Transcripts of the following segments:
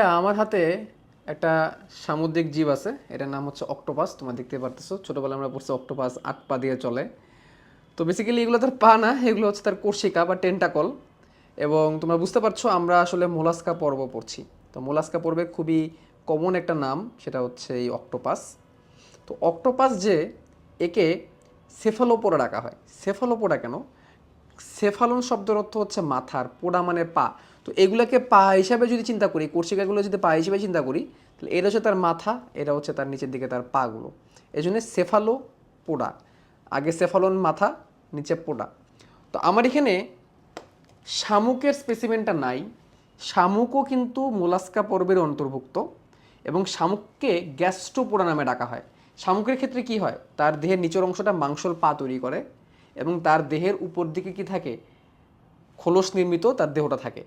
ভাইয়া, আমার হাতে একটা সামুদ্রিক জীব আছে। এটার নাম হচ্ছে অক্টোপাস, তোমরা দেখতে পারতেছো। ছোটোবেলায় আমরা পড়ছি অক্টোপাস, আট পা দিয়ে চলে। তো বেসিক্যালি এগুলো তার পা না, এগুলো হচ্ছে তার কোর্শিকা বা টেন্টাকল এবং তোমরা বুঝতে পারছ, আমরা আসলে মোলাস্কা পর্ব পড়ছি। তো মোলাস্কা পর্বের খুবই কমন একটা নাম, সেটা হচ্ছে এই অক্টোপাস। তো অক্টোপাস যে, একে সেফালোপোড়া ডাকা হয়। সেফালোপোড়া কেন? সেফালন শব্দের অর্থ হচ্ছে মাথার, পোড়া মানে পা। তো এগুলোকে পা হিসাবে যদি চিন্তা করি, কোর্সিকাগুলো যদি পা হিসেবে চিন্তা করি, তাহলে এটা হচ্ছে তার মাথা এটা হচ্ছে তার নিচের দিকে তার পাগুলো। এই জন্য সেফালো পোড়া আগে সেফালন মাথা, নিচে পোড়া তো আমার এখানে শামুকের স্পেসিমেনটা নাই। শামুকও কিন্তু মোলাস্কা পর্বের অন্তর্ভুক্ত এবং শামুককে গ্যাস্ট্রোপোড়া নামে ডাকা হয়। শামুকের ক্ষেত্রে কি হয়? তার দেহের নিচের অংশটা মাংসল পা তৈরি করে এবং তার দেহের উপর দিকে কি থাকে? খোলস নির্মিত তার দেহটা থাকে।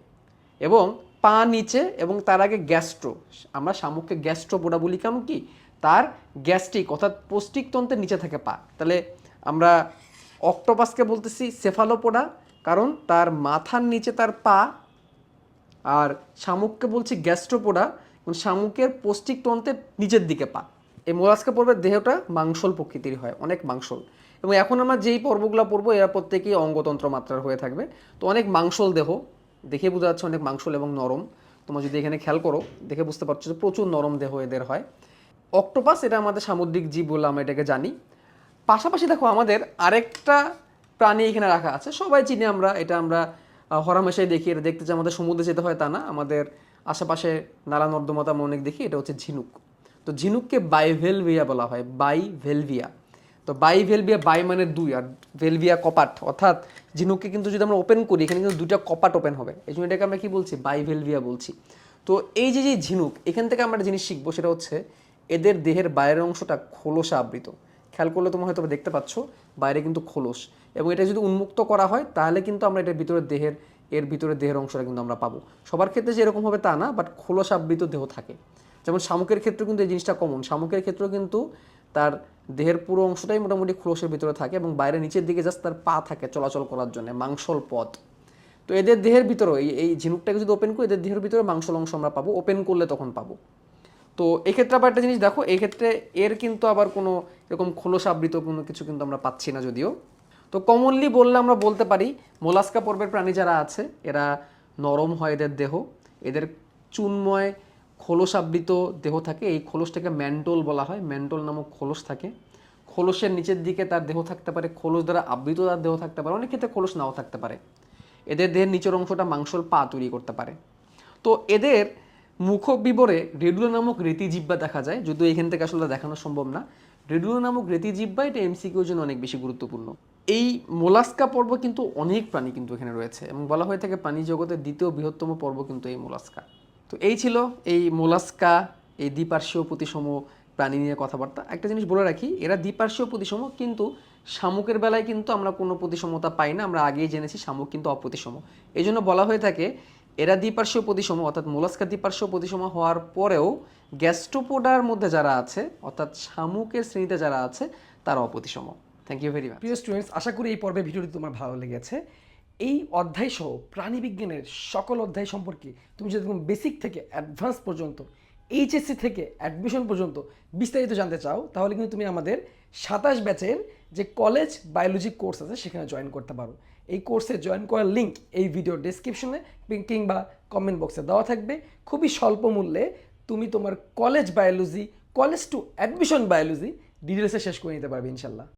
এবং পা নিচে এবং তার আগে গ্যাস্ট্রো। আমরা শামুককে গ্যাস্ট্রোপোডা বলি কেমন কি? তার গ্যাস্ট্রিক অর্থাৎ পৌষ্টিক তন্ত্রের নিচে থাকে পা। তাহলে আমরা অক্টোপাসকে বলতেছি সেফালোপোডা কারণ তার মাথার নিচে তার পা, আর শামুককে বলছি গ্যাস্ট্রোপোডা শামুকের পৌষ্টিক তন্ত্রের নিচের দিকে পা। এই মোলাস্কা পর্বের দেহটা মাংসল প্রকৃতির হয়, অনেক মাংসল। এবং এখন আমরা যেই পর্বগুলো পড়ব, এরা প্রত্যেকেই অঙ্গতন্ত্র মাত্রার হয়ে থাকবে। তো অনেক মাংসল দেহ দেখে বোঝা যাচ্ছে অনেক মাংসল এবং নরম। তোমরা যদি এখানে খেয়াল করো, দেখে বুঝতে পারছ যে প্রচুর নরম দেহ এদের হয়। অক্টোপাস, এটা আমাদের সামুদ্রিক জীব বলে আমরা এটাকে জানি। পাশাপাশি দেখো, আমাদের আরেকটা প্রাণী এখানে রাখা আছে। সবাই চিনি আমরা, এটা আমরা হরামেশাই দেখি। এটা দেখতে যে আমাদের সমুদ্রে যেতে হয় তা না। আমাদের আশেপাশে নালা নর্দমাতা আমরা অনেক দেখি। এটা হচ্ছে ঝিনুক। তো ঝিনুককে বাইভেলভিয়া বলা হয়, বাইভেলভিয়া। তো বাই ভেলভিয়া, বাই মানে দুই, আর ভেলভিয়া কপাট, অর্থাৎ ঝিনুককে কিন্তু যদি আমরা ওপেন করি, এখানে কিন্তু দুইটা কপাট ওপেন হবে। এই জন্য এটাকে আমরা কি বলছি? বাই ভেলভিয়া বলছি। তো এই যে যে ঝিনুক, এখান থেকে আমরা জিনিস শিখব, সেটা হচ্ছে এদের দেহের বাইরের অংশটা খোলসা আবৃত। খেয়াল করলে তোমরা হয়তো দেখতে পাচ্ছ, বাইরে কিন্তু খোলস। এবং এটা যদি উন্মুক্ত করা হয়, তাহলে কিন্তু আমরা এটার ভিতরে দেহের, এর ভিতরে দেহের অংশটা কিন্তু আমরা পাবো। সবার ক্ষেত্রে যে এরকম হবে তা না বাট খোলস আবৃত দেহ থাকে। যেমন শামুকের ক্ষেত্রে কিন্তু এই জিনিসটা কমন শামুকের ক্ষেত্রেও কিন্তু তার দেহের পুরো অংশটাই মোটামুটি খোলসের ভিতরে থাকে এবং বাইরে নিচের দিকে জাস্ট তার পা থাকে চলাচল করার জন্য, মাংসল পথ। তো এদের দেহের ভিতরেও, এই এই ঝিনুকটাকে যদি ওপেন করি, এদের দেহের ভিতরে মাংসল অংশ আমরা পাবো ওপেন করলে তখন পাবো। তো এক্ষেত্রে আবার একটা জিনিস দেখো, এক্ষেত্রে এর কিন্তু আবার কোনো এরকম খোলস আবৃত কোনো কিছু কিন্তু আমরা পাচ্ছি না যদিও। তো কমনলি বললে আমরা বলতে পারি, মোলাস্কা পর্বের প্রাণী যারা আছে, এরা নরম হয় এদের দেহ, এদের চুনময় খোলস আবৃত দেহ থাকে, এই খোলসটাকে ম্যান্টোল বলা হয়, ম্যান্টোল নামক খোলস থাকে। খোলসের নিচের দিকে তার দেহ থাকতে পারে, খোলস দ্বারা আবৃত তার দেহ থাকতে পারে, অনেক ক্ষেত্রে খোলস নাও থাকতে পারে। এদের দেহের নিচের অংশটা মাংসল পা তৈরি করতে পারে। তো এদের মুখ বিবরে রেডুলো নামক রেতিজিব্বা দেখা যায়, যদিও এখান থেকে আসলে দেখানো সম্ভব না। রেডুলো নামক রেতিজিব্বা এটা এমসিকিউর জন্য অনেক বেশি গুরুত্বপূর্ণ। এই মোলাস্কা পর্ব কিন্তু অনেক প্রাণী কিন্তু এখানে রয়েছে, এবং বলা হয়ে থাকে প্রাণী জগতের দ্বিতীয় বৃহত্তম পর্ব কিন্তু এই মোলাস্কা। তো এই ছিল এই মোলাস্কা, এই দ্বিপার্শ্বীয় প্রতিসম প্রাণী নিয়ে কথাবার্তা। একটা জিনিস বলে রাখি, এরা দ্বিপার্শ্বীয় প্রতিসম, কিন্তু শামুকের বেলায় কিন্তু আমরা কোনো প্রতিসমতা পাই না, আমরা আগেই জেনেছি শামুক কিন্তু অপ্রতিসম। এই জন্য বলা হয়ে থাকে, এরা দ্বিপার্শ্বীয় প্রতিসম, অর্থাৎ মোলাস্কা দ্বিপার্শ্বীয় প্রতিসম হওয়ার পরেও গ্যাস্ট্রোপোডার মধ্যে যারা আছে, অর্থাৎ শামুকের শ্রেণীতে যারা আছে, তারা অপ্রতিসম। থ্যাংক ইউ ভেরি মাচ প্রিয় স্টুডেন্টস আশা করি এই পর্বে ভিডিওটি তোমার ভালো লেগেছে। এই অধ্যায় সহ প্রাণীবিজ্ঞানের সকল অধ্যায় সম্পর্কে তুমি যদি বেসিক থেকে অ্যাডভান্স পর্যন্ত এইচএসসি থেকে অ্যাডমিশন পর্যন্ত বিস্তারিত জানতে চাও, তাহলে কিন্তু তুমি আমাদের সাতাশ ব্যাচের যে কলেজ বায়োলজি কোর্স আছে সেখানে জয়েন করতে পারো। এই কোর্সে জয়েন করার লিঙ্ক এই ভিডিও ডেসক্রিপশনে কিংবা কমেন্ট বক্সে দেওয়া থাকবে। খুবই স্বল্প মূল্যে তুমি তোমার college biology college to admission biology ডিটেলসে শেষ করে নিতে পারবে ইনশাল্লাহ।